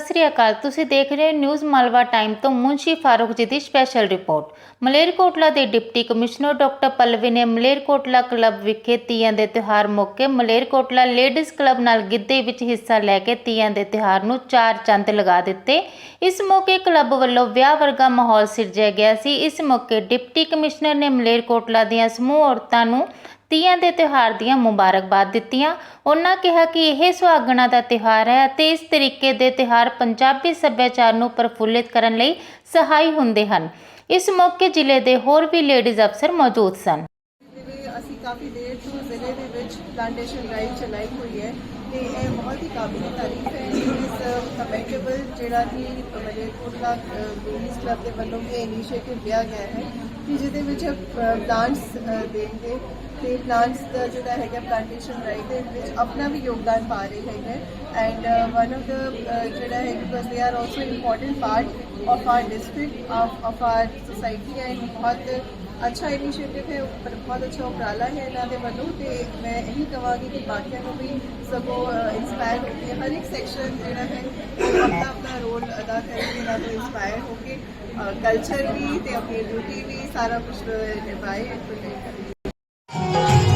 ਸ੍ਰੀ ਅਕਾਲ। ਤੁਸੀਂ ਦੇਖ ਰਹੇ ਹੋ ਨਿਊਜ਼ ਮਲਵਾ ਟਾਈਮ ਤੋਂ ਮੁੰਸ਼ੀ ਫਾਰੂਕ ਜੀ ਦੀ ਸਪੈਸ਼ਲ ਰਿਪੋਰਟ ਮਲੇਰਕੋਟਲਾ ਦੇ ਡਿਪਟੀ ਕਮਿਸ਼ਨਰ ਡਾਕਟਰ ਪੱਲਵੀ ਨੇ ਮਲੇਰਕੋਟਲਾ ਕਲੱਬ ਵਿਖੇ ਤੀਆਂ ਦੇ ਤਿਉਹਾਰ ਮੌਕੇ ਮਲੇਰਕੋਟਲਾ ਲੇਡੀਜ਼ ਕਲੱਬ ਨਾਲ ਗਿੱਧੇ ਵਿੱਚ ਹਿੱਸਾ ਲੈ ਕੇ ਤੀਆਂ ਦੇ ਤਿਉਹਾਰ ਨੂੰ ਚਾਰ ਚੰਦ ਲਗਾ ਦਿੱਤੇ। ਇਸ ਮੌਕੇ ਕਲੱਬ ਵੱਲੋਂ ਵਿਆਹ ਵਰਗਾ ਮਾਹੌਲ ਸਿਰਜਿਆ ਗਿਆ ਸੀ। ਇਸ ਮੌਕੇ ਡਿਪਟੀ ਕਮਿਸ਼ਨਰ ਨੇ ਮਲੇਰਕੋਟਲਾ ਦੀਆਂ ਸਮੂਹ ਔਰਤਾਂ ਨੂੰ ਤੀਆਂ ਦੇ ਤਿਉਹਾਰ ਦੀਆਂ ਮੁਬਾਰਕਬਾਦ ਦਿੱਤੀਆਂ। ਉਹਨਾਂ ਕਿਹਾ ਕਿ ਇਹ ਸੁਹਾਗਣਾ ਦਾ ਤਿਉਹਾਰ ਹੈ ਅਤੇ ਇਸ ਤਰੀਕੇ ਦੇ ਤਿਉਹਾਰ ਪੰਜਾਬੀ ਸੱਭਿਆਚਾਰ ਨੂੰ ਪ੍ਰਫੁੱਲਿਤ ਕਰਨ ਲਈ ਸਹਾਈ ਹੁੰਦੇ ਹਨ। ਇਸ ਮੌਕੇ ਜ਼ਿਲ੍ਹੇ ਦੇ ਹੋਰ ਵੀ ਲੇਡੀਜ਼ ਅਫਸਰ ਮੌਜੂਦ ਸਨ ਜਿਵੇਂ ਅਸੀਂ ਕਾਫੀ ਦੇਰ ਤੋਂ ਜ਼ਿਲ੍ਹੇ ਦੇ ਵਿੱਚ ਪਲਾਂਟੇਸ਼ਨ ਡਰਾਈਵ ਚਲਾਈ ਹੋਈ ਹੈ ਤੇ ਇਹ ਬਹੁਤ ਹੀ ਕਾਬਿਲ ਤਾਰੀਫ ਹੈ ਇਸ ਕਮੈਂਡੇਬਲ ਜਿਹੜਾ ਕਿ ਮਲੇਰਕੋਟਲਾ ਲੇਡੀਜ਼ ਕਲੱਬ ਦੇ ਵੱਲੋਂ ਇਹ ਇਨੀਸ਼ੀਏਟਿਵ ਲਿਆ ਗਿਆ ਹੈ ਕਿ ਜਿਹਦੇ ਵਿੱਚ ਪਲਾਂਟਸ ਦੇਣਗੇ ਤੇ ਪਲਾਂਟਸ ਦਾ ਜਿਹੜਾ ਹੈਗਾ ਪਲਾਂਟੇਸ਼ਨ ਡਰਾਈਵ ਦੇ ਵਿੱਚ ਆਪਣਾ ਵੀ ਯੋਗਦਾਨ ਪਾ ਰਹੇ ਹੈਗੇ ਐਂਡ ਵਨ ਆਫ ਦਾ ਜਿਹੜਾ ਹੈ because they are also important part of our district of our society and ਬਹੁਤ ਅੱਛਾ ਇਨੀਸ਼ੀਏਟਿਵ ਹੈ ਉੱਪਰ ਬਹੁਤ ਅੱਛਾ ਉਪਰਾਲਾ ਹੈ ਇਹਨਾਂ ਦੇ ਵੱਲੋਂ ਤੇ ਮੈਂ ਇਹੀ ਕਹਾਂਗੀ ਕਿ ਬਾਕੀਆਂ ਨੂੰ ਵੀ ਸਗੋਂ ਇਨਸਪਾਇਰ ਹੋ ਕੇ ਹਰ ਇੱਕ ਸੈਕਸ਼ਨ ਜਿਹੜਾ ਹੈ ਆਪਣਾ ਆਪਣਾ ਰੋਲ ਅਦਾ ਕਰਕੇ ਇਹਨਾਂ ਤੋਂ ਇਨਸਪਾਇਰ ਹੋ ਕੇ ਕਲਚਰ ਵੀ ਤੇ ਆਪਣੀ ਡਿਊਟੀ ਵੀ ਸਾਰਾ ਕੁਝ ਨਿਭਾਏ ਤੇ ਕਰੀਏ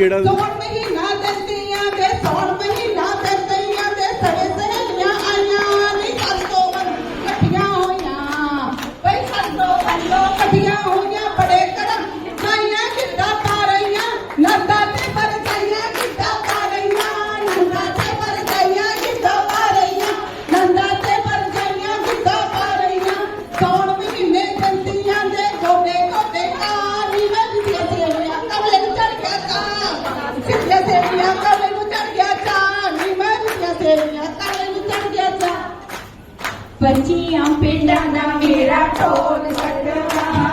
ਗੇੜਾ ਸੌਣ ਮਹੀਨਾ ਦੰਦੀਆਂ ਦੇ ਸੌਣ ਜਿੱਥੇ ਸੇਵੀਆਂ ਕਮਲੇ ਨੂੰ ਚੜ ਗਿਆ ਤਾਂ